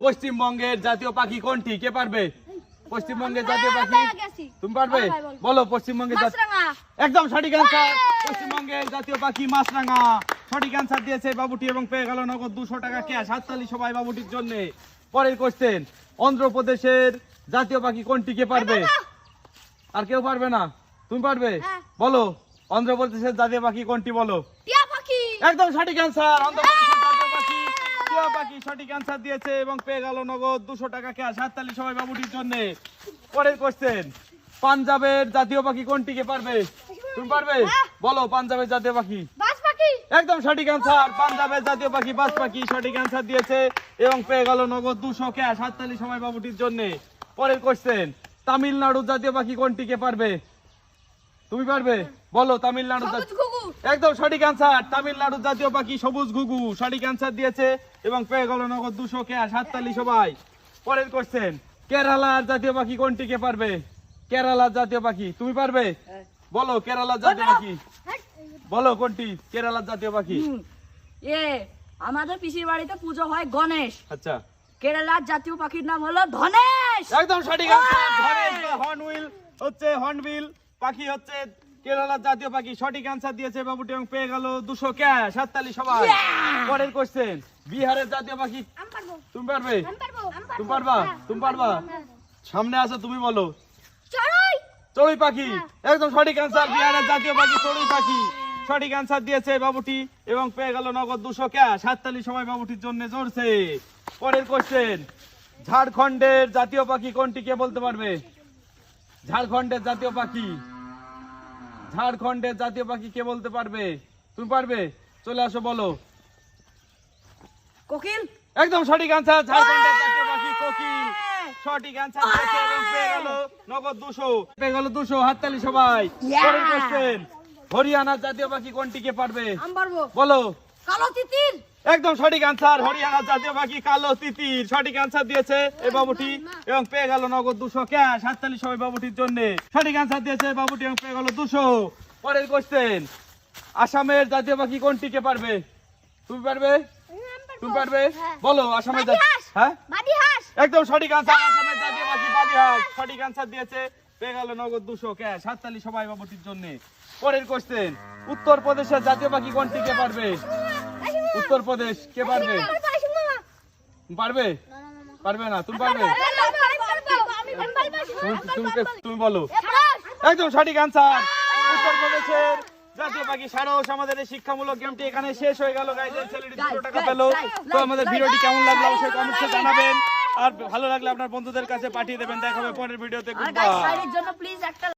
পশ্চিমবঙ্গের জাতীয় পাখি কোনটি? কে পারবে? পশ্চিমবঙ্গের জাতীয় পাখি? তুমি পারবে? বলো পশ্চিমবঙ্গের জাতীয় একদম সঠিক অ্যান্সার পশ্চিমবঙ্গের জাতীয় পাখি মাছরাঙা। সঠিক অ্যান্সার দিয়েছে বাবুটি এবং পেয়ে গেল নগদ দুশো টাকা ক্যাশ। হাততালি সবাই বাবুটির জন্য। পরের কোশ্চেন অন্ধ্রপ্রদেশের জাতীয় পাখি কোনটি? কে পারবে? আর কেউ পারবে না? তুমি পারবে? হ্যাঁ। বলো অন্ধ্রপ্রদেশের জাতীয় পাখি কোনটি বলো? একদম সঠিক অ্যান্সার পাখি টিয়া পাখি সঠিক অ্যান্সার দিয়েছে এবং পেয়ে গেল নগদ দুশো টাকা ক্যাশ হাততালি সবাই বাবুটির জন্য। পরের কোশ্চেন পাঞ্জাবের জাতীয় পাখি কোনটিকে পারবে? তুমি পারবে? বলো পাঞ্জাবের জাতীয় পাখি। একদম সঠিক অ্যান্সার পাঞ্জাবের জাতীয় পাখি বাস পাখি সঠিক অ্যান্সার দিয়েছে এবং পেয়ে গেল নগদ দুশো ক্যাশ হাততালি সময় বাবুটির জন্য। পরের কোশ্চেন তামিলনাড়ুর জাতীয় পাখি কোনটিকে পারবে? তুমি পারবে? বলো ঘুঘু। একদম সঠিক অ্যান্সার তামিলনাড়ুর জাতীয় পাখি সবুজ ঘুঘু। সঠিক অ্যান্সার দিয়েছে এবং পেয়ে গেল নগদ দুশো ক্যাশ হাততালি সবাই। পরের কোশ্চেন কেরালার জাতীয় পাখি কোনটিকে পারবে? কেরালার জাতীয় পাখি। তুমি পারবে? বলো কেরালার জাতীয় পাখি। বলো কোনটি? কেরালার জাতীয় পাখি। এ আমাদের পিসির বাড়িতে পুজো হয় গণেশ। আচ্ছা। কেরালার জাতীয় পাখির নাম হলো ধনেশ। একদম সঠিক অ্যান্সার ধনেশ! হর্নবিল হচ্ছে হর্নবিল পাখি হচ্ছে কেরালার জাতীয় পাখি সঠিক অ্যান্সার দিয়েছে বাবুটি এবং পেয়ে গেল দুশো ক্যাশ হাততালি সবাই। পরের কোশ্চেন বিহারের জাতীয় পাখি। তুমি পারবে? আমি পারব আমি তুমি পারব? হ্যাঁ। তুমি পারবা? হ্যাঁ। সামনে আসো তুমি বলো। চড়ুই! চড়ুই পাখি। একদম সঠিক অ্যান্সার বিহারের জাতীয় পাখি চড়ুই পাখি। সঠিক অ্যান্সার দিয়েছে বাবুটি এবং পেয়ে গেল নগদ দুশো ক্যাশ হাততালি সবাই বাবুটির জন্য জোরছে। পরের কোশ্চেন ঝাড়খণ্ডের জাতীয় পাখি কোনটি কে বলতে পারবে? ঝাড়খণ্ডের জাতীয় পাখি। ঝাড়খণ্ডের জাতীয় পাখি কে বলতে পারবে? তুমি পারবে? চলে আসো বলো। কোকিল? একদম সঠিক আনসার ঝাড়খণ্ডের জাতীয় পাখি কোকিল। সঠিক অ্যান্সার পেয়ে গেল নগদ দুশো। পেয়ে গেল দুশো হাততালি সবাই। কোশ্চেন হরিয়ানার জাতীয় পাখি কোনটিকে পারবে? আমি পারব। বলো। কালো তিতির! একদম সঠিক অ্যান্সার হরিয়ানার জাতীয় পাখি কালো তিতির। সঠিক অ্যান্সার দিয়েছে এই বাবুটি এবং পেয়ে গেল নগদ দুশো ক্যাশ হাততালি সবাই বাবুটির জন্য। সঠিক অ্যান্সার দিয়েছে বাবুটি এবং পেয়ে গেল দুশো। পরের কোশ্চেন আসামের জাতীয় পাখি কোনটিকে পারবে? তুমি পারবে? তুমি পারবে। বলো আসামের হ্যাঁ? একদম সঠিক আনসার আসামের জাতীয় পাখি বাদিহাস সঠিক আনসার দিয়েছে পেয়ে গেল নগদ দুশো ক্যাশ হাততালি সবাই বাবুটির জন্য। পরের কোশ্চেন উত্তরপ্রদেশের জাতীয় পাখি কোনটি কে পারবে? উত্তর প্রদেশ কে পারবে? পারবে? পারবে না তুমি পারবে। তুমি বলো। একদম সঠিক আনসার উত্তর প্রদেশের জাতীয় পাখি সারস আমাদের এই শিক্ষামূলক গেমটি এখানে শেষ হয়ে গেল। গাইজ ছেলেটি দুশো টাকা পেল। তো আমাদের ভিডিওটি কেমন লাগল অবশ্যই জানাবেন। আর ভালো লাগলে আপনার বন্ধুদের কাছে পাঠিয়ে দেবেন। দেখা হবে পরের ভিডিওতে।